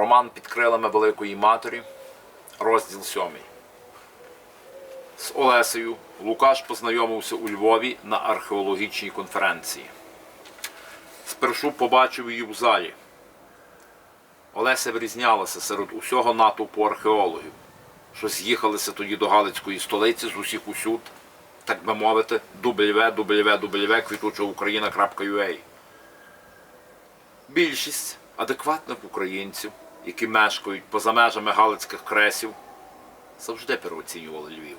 Роман під крилами Великої Матері, розділ 7. З Олесею Лукаш познайомився у Львові на археологічній конференції. Спершу побачив її в залі. Олеся вирізнялася серед усього натовпу археологів, що з'їхалися тоді до Галицької столиці з усіх усюд, так би мовити, www, квітуча Україна.ua. Більшість адекватних українців, які мешкають поза межами Галицьких кресів, завжди переоцінювали Львів,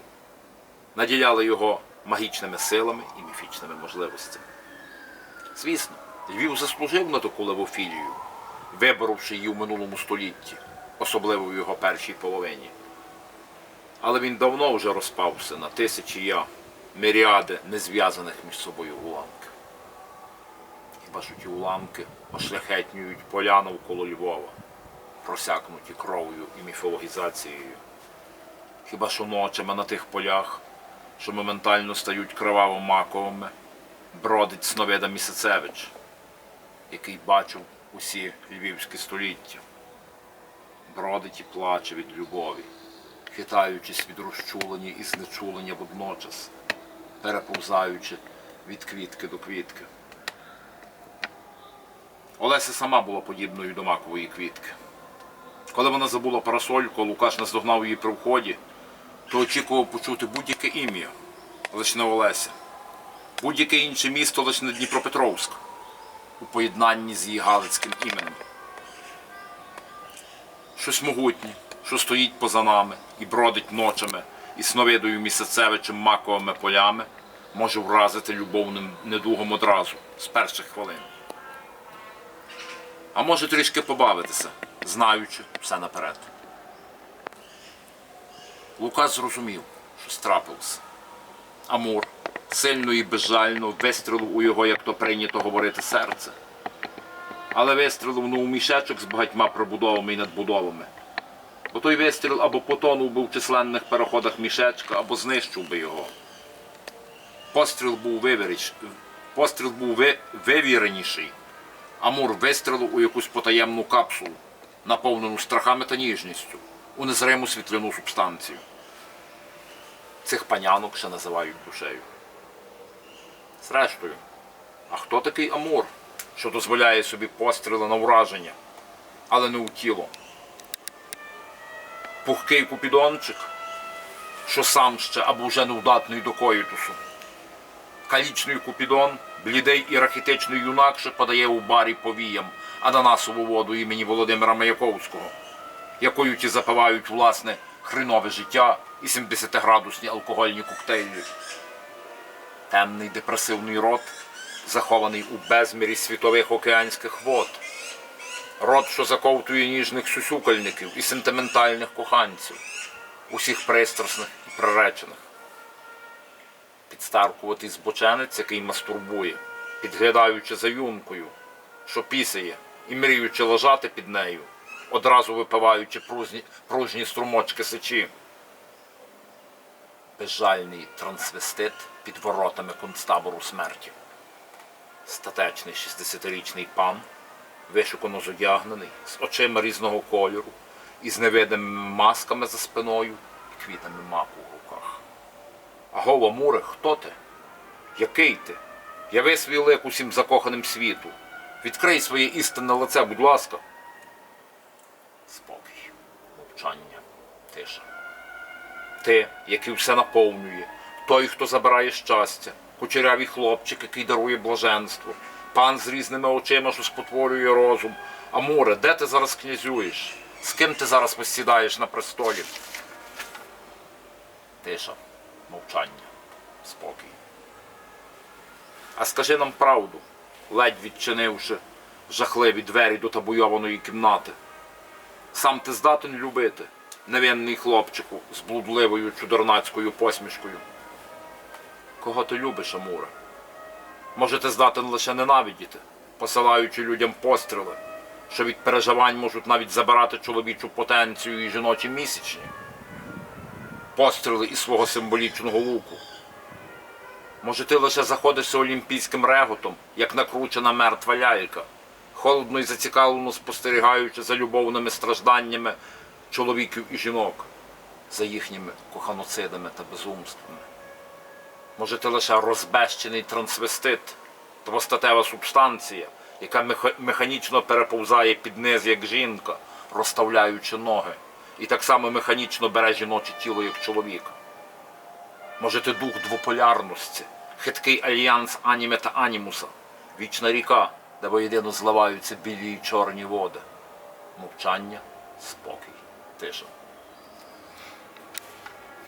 наділяли його магічними силами і міфічними можливостями. Звісно, Львів заслужив на таку левофілію, виборовши її в минулому столітті, особливо в його першій половині. Але він давно вже розпався на тисячі я, міріади незв'язаних між собою уламків. Хіба що ті уламки ошляхетнюють поля навколо Львова, просякнуті кров'ю і міфологізацією. Хіба що ночами на тих полях, що моментально стають криваво-маковими, бродить Сновида Місяцевич, який бачив усі львівські століття. Бродить і плаче від любові, хитаючись від розчулення і знечулення водночас, переповзаючи від квітки до квітки. Олеся сама була подібною до макової квітки. Коли вона забула парасольку, Лукаш наздогнав її при вході, то очікував почути будь-яке ім'я, лише не Олеся. Будь-яке інше місто лише не Дніпропетровськ у поєднанні з її галицьким іменем. Щось могутнє, що стоїть поза нами і бродить ночами і сновидою місяцевичем маковими полями, може вразити любовним недугом одразу, з перших хвилин. А може трішки побавитися, знаючи все наперед. Лукас зрозумів, що страпився. Амур сильно і безжально вистрілив у його, як то прийнято говорити, серце. Але вистрілив не у мішечок з багатьма прибудовами і надбудовами. Бо той вистріл або потонув би в численних переходах мішечка, або знищив би його. Постріл був вивіріш... Постріл був ви... вивіреніший. Амур вистрілив у якусь потаємну капсулу, наповнену страхами та ніжністю, у незриму світляну субстанцію. Цих панянок ще називають душею. Зрештою, а хто такий Амур, що дозволяє собі постріли на ураження, але не у тіло? Пухкий купідончик, що сам ще або вже невдатний до коїтусу. Калічний купідон, блідий і рахітичний юнак, що подає у барі повіям ананасову воду імені Володимира Маяковського, якою ті запивають власне хренове життя і 70-градусні алкогольні коктейлі. Темний депресивний рот, захований у безмірі світових океанських вод. Рот, що заковтує ніжних сюсюкальників і сентиментальних коханців, усіх пристрасних і приречених. Підстаркуватий збоченець, який мастурбує, підглядаючи за юнкою, що пісяє, і мріючи лежати під нею, одразу випиваючи пружні, пружні струмочки сечі. Безжальний трансвестит під воротами концтабору смерті. Статечний 60-річний пан, вишукано зодягнений, з очима різного кольору, і з невидимими масками за спиною і квітами маку в руках. Агова Муре, хто ти? Який ти? Яви свій лик усім закоханим світу. Відкрий своє істинне лице, будь ласка. Спокій, мовчання, тиша. Ти, який все наповнює, той, хто забирає щастя, кучерявий хлопчик, який дарує блаженство, пан з різними очима, що спотворює розум. Амуре, де ти зараз князюєш? З ким ти зараз посідаєш на престолі? Тиша, мовчання, спокій. А скажи нам правду, ледь відчинивши жахливі двері до табуйованої кімнати. Сам ти здатен любити, невинний хлопчику з блудливою чудернацькою посмішкою. Кого ти любиш, Амуре? Може, ти здатен лише ненавидіти, посилаючи людям постріли, що від переживань можуть навіть забирати чоловічу потенцію і жіночі місячні? Постріли із свого символічного луку. Може, ти лише заходишся олімпійським реготом, як накручена мертва лялька, холодно і зацікавлено спостерігаючи за любовними стражданнями чоловіків і жінок, за їхніми коханоцидами та безумствами. Може, ти лише розбещений трансвестит, двостатева субстанція, яка меха- механічно переповзає під низ, як жінка, розставляючи ноги, і так само механічно бере жіноче тіло, як чоловіка. Може, ти дух двополярності, хиткий альянс аніме та анімуса, вічна ріка, де воєдино зливаються білі й чорні води. Мовчання, спокій, тиша.